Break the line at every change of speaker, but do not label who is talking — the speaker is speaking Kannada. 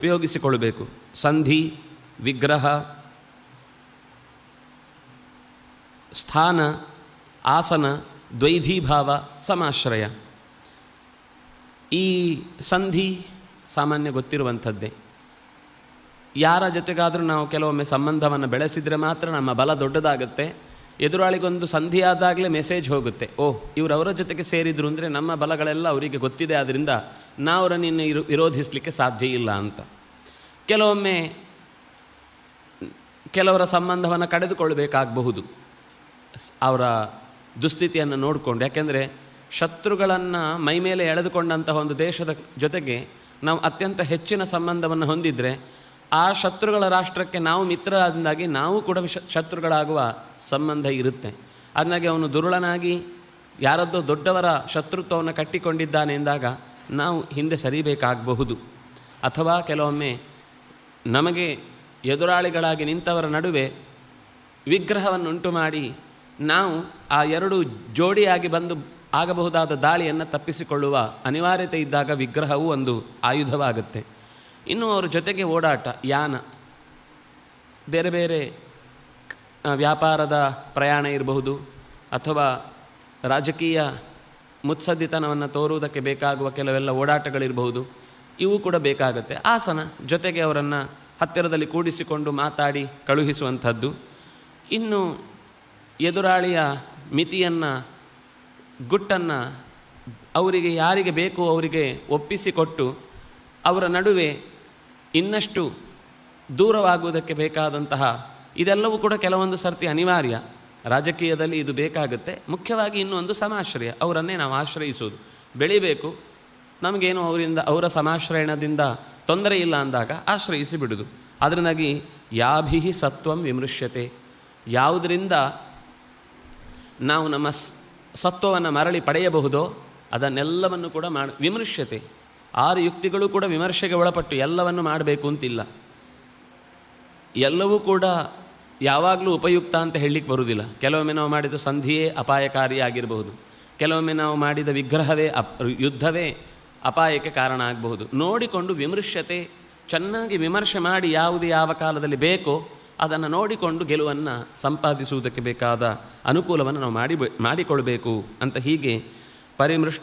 ಉಪಯೋಗಿಸಿಕೊಳ್ಳಬೇಕು. ಸಂಧಿ, ವಿಗ್ರಹ, ಸ್ಥಾನ, ಆಸನ ದ್ವೈಧೀಭಾವ ಸಮಾಶ್ರಯ. ಈ ಸಂಧಿ ಸಾಮಾನ್ಯ ಗೊತ್ತಿರುವಂಥದ್ದೇ. ಯಾರ ಜೊತೆಗಾದರೂ ನಾವು ಕೆಲವೊಮ್ಮೆ ಸಂಬಂಧವನ್ನು ಬೆಳೆಸಿದರೆ ಮಾತ್ರ ನಮ್ಮ ಬಲ ದೊಡ್ಡದಾಗುತ್ತೆ. ಎದುರಾಳಿಗೊಂದು ಸಂಧಿಯಾದಾಗಲೇ ಮೆಸೇಜ್ ಹೋಗುತ್ತೆ. ಓಹ್, ಇವರು ಅವರ ಜೊತೆಗೆ ಸೇರಿದ್ರು ಅಂದರೆ ನಮ್ಮ ಬಲಗಳೆಲ್ಲ ಅವರಿಗೆ ಗೊತ್ತಿದೆ ಆದ್ದರಿಂದ ನಾವು ಅವರನ್ನು ವಿರೋಧಿಸಲಿಕ್ಕೆ ಸಾಧ್ಯ ಇಲ್ಲ ಅಂತ. ಕೆಲವೊಮ್ಮೆ ಕೆಲವರ ಸಂಬಂಧವನ್ನು ಕಡಿದುಕೊಳ್ಬೇಕಾಗಬಹುದು ಅವರ ದುಸ್ಥಿತಿಯನ್ನು ನೋಡಿಕೊಂಡು. ಯಾಕೆಂದರೆ ಶತ್ರುಗಳನ್ನು ಮೈಮೇಲೆ ಎಳೆದುಕೊಂಡಂತಹ ಒಂದು ದೇಶದ ಜೊತೆಗೆ ನಾವು ಅತ್ಯಂತ ಹೆಚ್ಚಿನ ಸಂಬಂಧವನ್ನು ಹೊಂದಿದರೆ ಆ ಶತ್ರುಗಳ ರಾಷ್ಟ್ರಕ್ಕೆ ನಾವು ಮಿತ್ರರಾದಿಂದಾಗಿ ನಾವು ಕೂಡ ಶತ್ರುಗಳಾಗುವ ಸಂಬಂಧ ಇರುತ್ತೆ. ಅದನ್ನಾಗಿ ಅವನು ದುರುಳನಾಗಿ ಯಾರದ್ದೋ ದೊಡ್ಡವರ ಶತ್ರುತ್ವವನ್ನು ಕಟ್ಟಿಕೊಂಡಿದ್ದಾನೆ ಎಂದಾಗ ನಾವು ಹಿಂದೆ ಸರಿಬೇಕಾಗಬಹುದು. ಅಥವಾ ಕೆಲವೊಮ್ಮೆ ನಮಗೆ ಎದುರಾಳಿಗಳಾಗಿ ನಿಂತವರ ನಡುವೆ ವಿಗ್ರಹವನ್ನುಂಟು ಮಾಡಿ ನಾವು ಆ ಎರಡು ಜೋಡಿಯಾಗಿ ಬಂದು ಆಗಬಹುದಾದ ದಾಳಿಯನ್ನು ತಪ್ಪಿಸಿಕೊಳ್ಳುವ ಅನಿವಾರ್ಯತೆ ಇದ್ದಾಗ ವಿಗ್ರಹವು ಒಂದು ಆಯುಧವಾಗುತ್ತೆ. ಇನ್ನು ಅವರ ಜೊತೆಗೆ ಓಡಾಟ, ಯಾನ. ಬೇರೆ ಬೇರೆ ವ್ಯಾಪಾರದ ಪ್ರಯಾಣ ಇರಬಹುದು ಅಥವಾ ರಾಜಕೀಯ ಮುತ್ಸದ್ದಿತನವನ್ನು ತೋರುವುದಕ್ಕೆ ಬೇಕಾಗುವ ಕೆಲವೆಲ್ಲ ಓಡಾಟಗಳಿರಬಹುದು, ಇವು ಕೂಡ ಬೇಕಾಗುತ್ತೆ. ಆಸನ ಜೊತೆಗೆ ಅವರನ್ನು ಹತ್ತಿರದಲ್ಲಿ ಕೂಡಿಸಿಕೊಂಡು ಮಾತಾಡಿ ಕಳುಹಿಸುವಂಥದ್ದು. ಇನ್ನು ಎದುರಾಳಿಯ ಮಿತಿಯನ್ನು, ಗುಟ್ಟನ್ನು ಅವರಿಗೆ ಯಾರಿಗೆ ಬೇಕು ಅವರಿಗೆ ಒಪ್ಪಿಸಿಕೊಟ್ಟು ಅವರ ನಡುವೆ ಇನ್ನಷ್ಟು ದೂರವಾಗುವುದಕ್ಕೆ ಬೇಕಾದಂತಹ ಇದೆಲ್ಲವೂ ಕೂಡ ಕೆಲವೊಂದು ಸರ್ತಿ ಅನಿವಾರ್ಯ. ರಾಜಕೀಯದಲ್ಲಿ ಇದು ಬೇಕಾಗುತ್ತೆ. ಮುಖ್ಯವಾಗಿ ಇನ್ನೊಂದು ಸಮಾಶ್ರಯ, ಅವರನ್ನೇ ನಾವು ಆಶ್ರಯಿಸುವುದು. ಬೆಳಿಬೇಕು. ನಮಗೇನು ಅವರಿಂದ, ಅವರ ಸಮಾಶ್ರಯಣದಿಂದ ತೊಂದರೆ ಇಲ್ಲ ಅಂದಾಗ ಆಶ್ರಯಿಸಿ ಬಿಡುದು ಅದರಿಂದಾಗಿ ಯಾಭಿಹಿ ಸತ್ವಂ ವಿಮೃಶ್ಯತೆ. ಯಾವುದರಿಂದ ನಾವು ನಮ್ಮ ಸತ್ವವನ್ನು ಮರಳಿ ಪಡೆಯಬಹುದೋ ಅದನ್ನೆಲ್ಲವನ್ನು ಕೂಡ ಮಾಡಿ ವಿಮರ್ಶ್ಯತೆ ಆರು ಯುಕ್ತಿಗಳು ಕೂಡ ವಿಮರ್ಶೆಗೆ ಒಳಪಟ್ಟು ಎಲ್ಲವನ್ನು ಮಾಡಬೇಕು ಅಂತಿಲ್ಲ. ಎಲ್ಲವೂ ಕೂಡ ಯಾವಾಗಲೂ ಉಪಯುಕ್ತ ಅಂತ ಹೇಳಲಿಕ್ಕೆ ಬರುವುದಿಲ್ಲ. ಕೆಲವೊಮ್ಮೆ ನಾವು ಮಾಡಿದ ಸಂಧಿಯೇ ಅಪಾಯಕಾರಿಯಾಗಿರಬಹುದು ಕೆಲವೊಮ್ಮೆ ನಾವು ಮಾಡಿದ ವಿಗ್ರಹವೇ ಅಪ್, ಯುದ್ಧವೇ ಅಪಾಯಕ್ಕೆ ಕಾರಣ ಆಗಬಹುದು. ನೋಡಿಕೊಂಡು ವಿಮರ್ಶತೆ, ಚೆನ್ನಾಗಿ ವಿಮರ್ಶೆ ಮಾಡಿ ಯಾವುದು ಯಾವ ಕಾಲದಲ್ಲಿ ಬೇಕೋ ಅದನ್ನು ನೋಡಿಕೊಂಡು ಗೆಲುವನ್ನು ಸಂಪಾದಿಸುವುದಕ್ಕೆ ಬೇಕಾದ ಅನುಕೂಲವನ್ನು ನಾವು ಮಾಡಿ ಮಾಡಿಕೊಳ್ಬೇಕು ಅಂತ ಹೀಗೆ ಪರಿಮೃಷ್ಟ